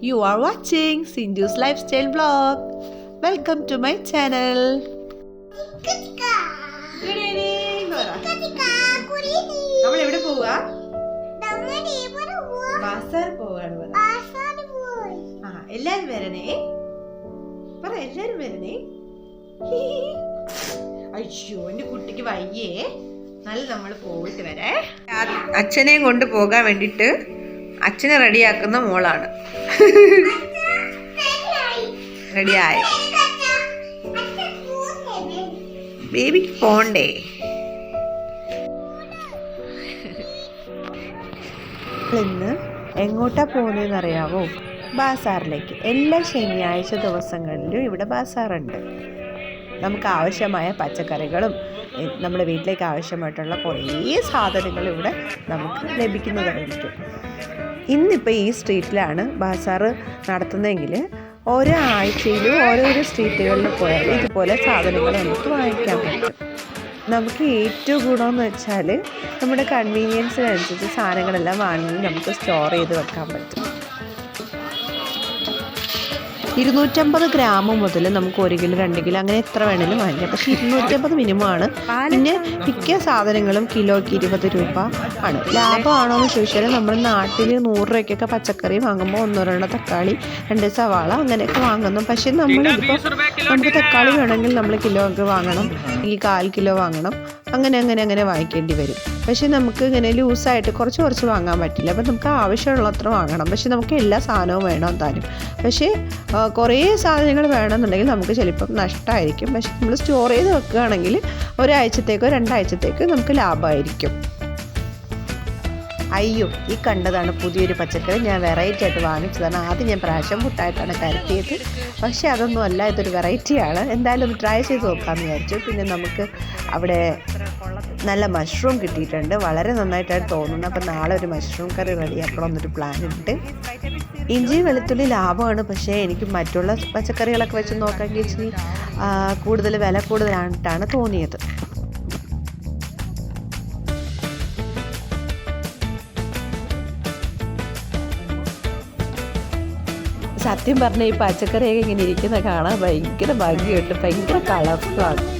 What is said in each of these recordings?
You are watching Sindhu's Lifestyle Vlog. Welcome to my channel. Good evening, Nora. നമ്മൾ എവിടെ പോവാ ബാസാർ പോവാണ് ആ എല്ലാരും വരണേ പറ എല്ലാരും വരണേ. അയ്യോ എന്റെ കുട്ടിക്ക് വയ്യേ നല്ല നമ്മൾ പോയിട്ട് വരേ അച്ഛനെയും കൊണ്ട് പോകാൻ വേണ്ടിട്ട് അച്ഛനെ റെഡിയാക്കുന്ന മോളാണ്. റെഡിയായി. ബേബിക്ക് പോണ്ടേ? ഇന്ന് എങ്ങോട്ടാ പോകുന്നതെന്ന് അറിയാവോ ബാസാറിലേക്ക്. എല്ലാ ശനിയാഴ്ച ദിവസങ്ങളിലും ഇവിടെ ബാസാറുണ്ട്. നമുക്ക് ആവശ്യമായ പച്ചക്കറികളും നമ്മുടെ വീട്ടിലേക്ക് ആവശ്യമായിട്ടുള്ള കുറേ സാധനങ്ങളും ഇവിടെ നമുക്ക് ലഭിക്കുന്നതായിരിക്കും. ഇന്നിപ്പോൾ ഈ സ്ട്രീറ്റിലാണ് ബാസാറ് നടത്തുന്നതെങ്കിൽ ഓരോ ആഴ്ചയിലും ഓരോരോ സ്ട്രീറ്റുകളിൽ പോയാൽ ഇതുപോലെ സാധനങ്ങൾ നമുക്ക് വാങ്ങിക്കാൻ പറ്റും. നമുക്ക് ഏറ്റവും ഗുണമെന്ന് വെച്ചാൽ നമ്മുടെ കൺവീനിയൻസിനനുസരിച്ച് സാധനങ്ങളെല്ലാം വാങ്ങി നമുക്ക് സ്റ്റോർ ചെയ്ത് വെക്കാൻ പറ്റും. ഇരുന്നൂറ്റമ്പത് ഗ്രാം മുതൽ നമുക്ക് ഒരു കിലോ രണ്ട് കിലോ അങ്ങനെ എത്ര വേണേലും വാങ്ങിക്കാം. പക്ഷേ ഇരുന്നൂറ്റമ്പത് മിനിമം ആണ്. പിന്നെ മിക്ക സാധനങ്ങളും കിലോയ്ക്ക് ഇരുപത് രൂപ ആണ്. ലാഭമാണോ എന്ന് ചോദിച്ചാൽ നമ്മൾ നാട്ടിൽ നൂറ് രൂപയ്ക്കൊക്കെ പച്ചക്കറി വാങ്ങുമ്പോൾ ഒന്നൊരെണ്ണം തക്കാളി രണ്ട് സവാള അങ്ങനെയൊക്കെ വാങ്ങുന്നു. പക്ഷേ നമ്മൾ നമുക്ക് തക്കാളി വേണമെങ്കിൽ നമ്മൾ കിലോ ഒക്കെ വാങ്ങണം. ഈ കാൽ കിലോ വാങ്ങണം. അങ്ങനെ അങ്ങനെ അങ്ങനെ വാങ്ങിക്കേണ്ടി വരും. പക്ഷേ നമുക്ക് ഇങ്ങനെ ലൂസായിട്ട് കുറച്ച് കുറച്ച് വാങ്ങാൻ പറ്റില്ല. അപ്പം നമുക്ക് ആവശ്യമുള്ളത്ര വാങ്ങണം. പക്ഷേ നമുക്ക് എല്ലാ സാധനവും വേണം താനും പക്ഷേ കുറേ സാധനങ്ങൾ വേണമെന്നുണ്ടെങ്കിൽ നമുക്ക് ചിലപ്പം നഷ്ടമായിരിക്കും പക്ഷെ നമ്മൾ സ്റ്റോർ ചെയ്ത് വെക്കുകയാണെങ്കിൽ ഒരാഴ്ചത്തേക്കോ രണ്ടാഴ്ചത്തേക്കോ നമുക്ക് ലാഭമായിരിക്കും. അയ്യോ ഈ കണ്ടതാണ് പുതിയൊരു പച്ചക്കറി. ഞാൻ വെറൈറ്റി ആയിട്ട് വാങ്ങിച്ചതാണ്. ആദ്യം ഞാൻ പ്രാവശ്യം മുട്ടായിട്ടാണ് കരുത്തിയത് പക്ഷേ അതൊന്നും അല്ല ഇതൊരു വെറൈറ്റിയാണ് എന്തായാലും ഒന്ന് ട്രൈ ചെയ്ത് നോക്കാമെന്ന് വിചാരിച്ചു. പിന്നെ നമുക്ക് അവിടെ നല്ല മഷ്റൂം കിട്ടിയിട്ടുണ്ട്. വളരെ നന്നായിട്ടാണ് തോന്നുന്നത്. അപ്പം നാളെ ഒരു മഷ്റൂം കറി റെഡിയാക്കണം എന്നൊരു പ്ലാൻ ഉണ്ട്. ഇഞ്ചി വെളുത്തുള്ളി ലാഭമാണ്. പക്ഷേ എനിക്ക് മറ്റുള്ള പച്ചക്കറികളൊക്കെ വെച്ച് നോക്കാമെങ്കിൽ ഇച്ചിരി കൂടുതൽ വില കൂടുതലായിട്ടാണ് തോന്നിയത്. സത്യം പറഞ്ഞ ഈ പച്ചക്കറിയൊക്കെ ഇങ്ങനെ ഇരിക്കുന്ന കാണാൻ ഭയങ്കര ഭംഗിയുണ്ട്. ഭയങ്കര കളർഫുള്ളാണ്.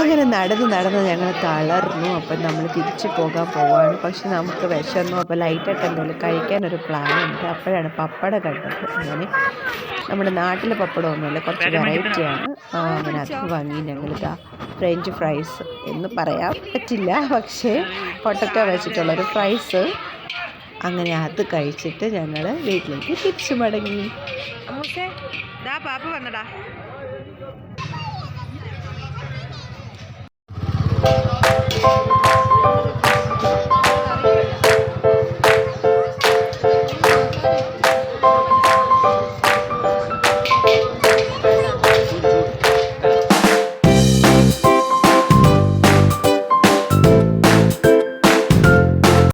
അങ്ങനെ നടന്ന് നടന്ന് ഞങ്ങൾ തളർന്നു. അപ്പം നമ്മൾ തിരിച്ചു പോകാൻ പോവാണ്. പക്ഷെ നമുക്ക് വിശന്നു. അപ്പോൾ ലൈറ്റായിട്ട് എന്തെങ്കിലും കഴിക്കാനൊരു പ്ലാൻ ഉണ്ട് അപ്പോഴാണ് പപ്പട കണ്ടത്. അങ്ങനെ നമ്മുടെ നാട്ടിലെ പപ്പടമൊന്നുമില്ല കുറച്ച് വെറൈറ്റിയാണ് അങ്ങനെ അത് വാങ്ങി ഞങ്ങൾ ഫ്രഞ്ച് ഫ്രൈസ് എന്ന് പറയാൻ പറ്റില്ല. പക്ഷേ പൊട്ടറ്റോ വെച്ചിട്ടുള്ളൊരു ഫ്രൈസ് അങ്ങനെ അത് കഴിച്ചിട്ട് ഞങ്ങൾ വീട്ടിലേക്ക് തിരിച്ചു മടങ്ങി. പാപ്പ വന്നടാ.